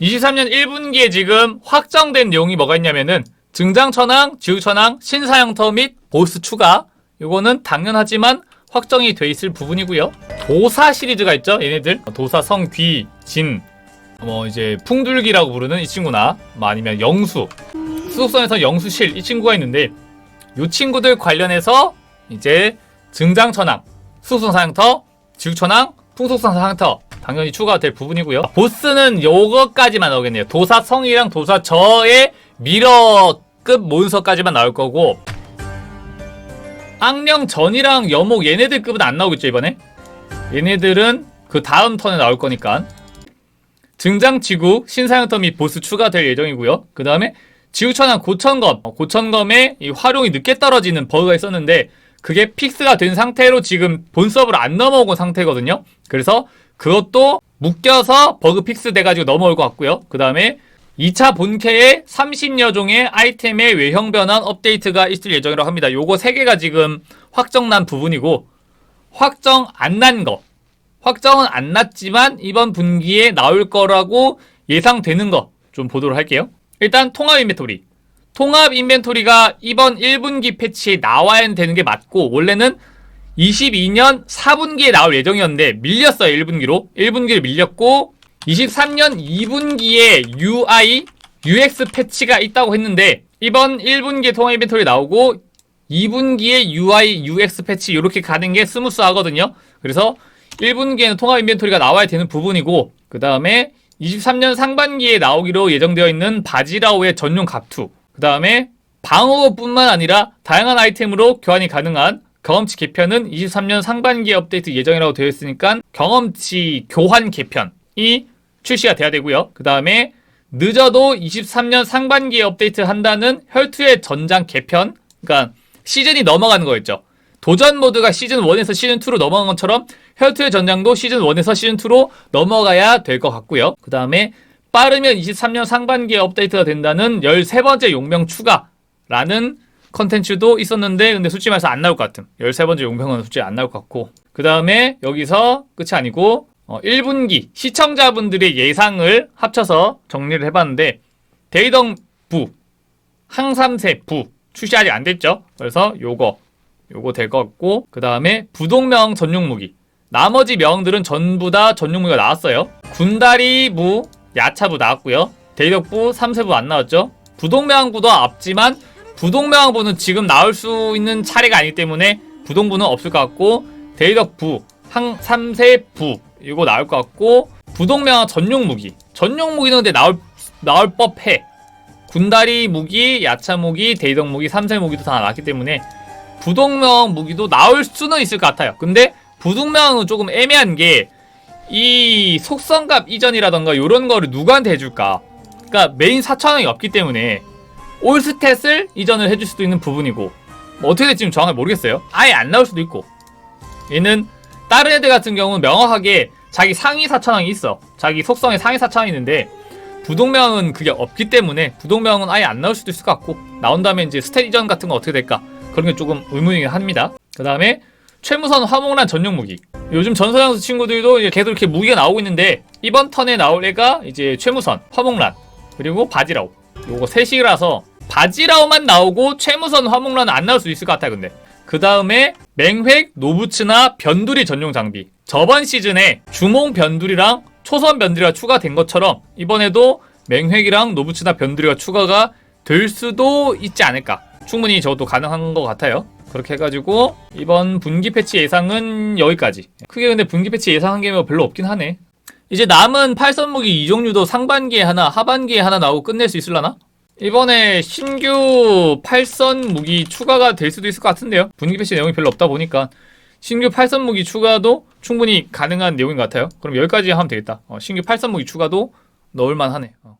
23년 1분기에 지금 확정된 내용이 뭐가 있냐면은 증장천왕, 지우천왕, 신사형터 및 보스 추가 요거는 당연하지만 확정이 돼 있을 부분이고요. 도사 시리즈가 있죠. 얘네들 도사 성 귀, 진, 뭐 이제 풍둘기라고 부르는 이 친구나 뭐 아니면 영수, 수속선에서 영수실 이 친구가 있는데 이 친구들 관련해서 이제 증장천왕, 수속선사형터, 지우천왕, 풍속선사형터 당연히 추가가 될 부분이고요. 보스는 요거까지만 나오겠네요. 도사성이랑 도사저의 미러급 몬스터까지만 나올 거고 악령 전이랑 여목 얘네들 급은 안 나오겠죠 이번에? 얘네들은 그 다음 턴에 나올 거니까 증장지구 신사형터 및 보스 추가될 예정이고요. 그 다음에 지우천왕 고천검 어, 고천검에 이 활용이 늦게 떨어지는 버그가 있었는데 그게 픽스가 된 상태로 지금 본 서버로 안 넘어온 상태거든요. 그래서 그것도 묶여서 버그 픽스 돼가지고 넘어올 것 같고요. 그 다음에 2차 본캐에 30여 종의 아이템의 외형 변환 업데이트가 있을 예정이라고 합니다. 요거 3개가 지금 확정난 부분이고 확정 안 난 거. 확정은 안 났지만 이번 분기에 나올 거라고 예상되는 거 좀 보도록 할게요. 일단 통합 인벤토리. 통합 인벤토리가 이번 1분기 패치에 나와야 되는 게 맞고 원래는 22년 4분기에 나올 예정이었는데 밀렸어요 1분기로. 1분기를 밀렸고 23년 2분기에 UI UX 패치가 있다고 했는데 이번 1분기에 통합 인벤토리 나오고 2분기에 UI UX 패치 이렇게 가는 게 스무스하거든요. 그래서 1분기에는 통합 인벤토리가 나와야 되는 부분이고 그 다음에 23년 상반기에 나오기로 예정되어 있는 바지라오의 전용 갑투 그 다음에 방어뿐만 아니라 다양한 아이템으로 교환이 가능한 경험치 개편은 23년 상반기에 업데이트 예정이라고 되어 있으니까 경험치 교환 개편이 출시가 돼야 되고요. 그 다음에 늦어도 23년 상반기에 업데이트 한다는 혈투의 전장 개편, 그러니까 시즌이 넘어가는 거였죠. 도전 모드가 시즌 1에서 시즌 2로 넘어간 것처럼 혈투의 전장도 시즌 1에서 시즌 2로 넘어가야 될 것 같고요. 그 다음에 빠르면 23년 상반기에 업데이트가 된다는 13번째 용병 추가라는 컨텐츠도 있었는데 근데 솔직히 말해서 안 나올 것 같음. 13번째 용병은 솔직히 안 나올 것 같고 그 다음에 여기서 끝이 아니고 어, 1분기 시청자분들의 예상을 합쳐서 정리를 해봤는데 대이덩 부 항삼세 부 출시 아직 안 됐죠. 그래서 요거 요거 될 것 같고 그 다음에 부동명 전용 무기 나머지 명들은 전부 다 전용 무기가 나왔어요. 군다리 무 야차부 나왔고요. 대덕부 3세부 안 나왔죠. 부동명부도 앞지만 부동명부는 지금 나올 수 있는 차례가 아니기 때문에 부동부는 없을 것 같고 대덕부 항 3세 부 이거 나올 것 같고 부동명 전용 무기. 전용 무기는 근데 나올 나올 법해. 군다리 무기 야차 무기 대덕 무기 3세 무기도 다 나왔기 때문에 부동명 무기도 나올 수는 있을 것 같아요. 근데 부동명은 조금 애매한 게 이 속성값 이전이라던가 이런 거를 누구한테 해줄까? 그러니까 메인 4천원이 없기 때문에 올 스탯을 이전을 해줄 수도 있는 부분이고 뭐 어떻게 될지 정확하게 모르겠어요. 아예 안 나올 수도 있고. 얘는 다른 애들 같은 경우는 명확하게 자기 상위 4천왕이 있어. 자기 속성에 상위 4천왕이 있는데 부동명은 그게 없기 때문에 부동명은 아예 안 나올 수도 있을 것 같고 나온다면 이제 스탯 이전 같은 건 어떻게 될까? 그런 게 조금 의문이긴 합니다. 그 다음에 최무선 화목란 전용 무기. 요즘 전서장수 친구들도 이제 계속 이렇게 무기가 나오고 있는데 이번 턴에 나올 애가 이제 최무선 화목란 그리고 바지라오. 요거 셋이라서 바지라오만 나오고 최무선 화목란은 안 나올 수 있을 것 같아 근데. 그 다음에 맹획 노부츠나 변두리 전용 장비. 저번 시즌에 주몽 변두리랑 초선 변두리가 추가된 것처럼 이번에도 맹획이랑 노부츠나 변두리가 추가가 될 수도 있지 않을까. 충분히 저도 가능한 것 같아요. 그렇게 해가지고 이번 분기 패치 예상은 여기까지. 크게 근데 분기 패치 예상한 게 뭐 별로 없긴 하네. 이제 남은 팔선 무기 이종류도 상반기에 하나 하반기에 하나 나오고 끝낼 수 있을라나? 이번에 신규 팔선 무기 추가가 될 수도 있을 것 같은데요. 분기 패치 내용이 별로 없다 보니까 신규 팔선 무기 추가도 충분히 가능한 내용인 것 같아요. 그럼 여기까지 하면 되겠다. 어, 신규 팔선 무기 추가도 넣을만 하네. 어.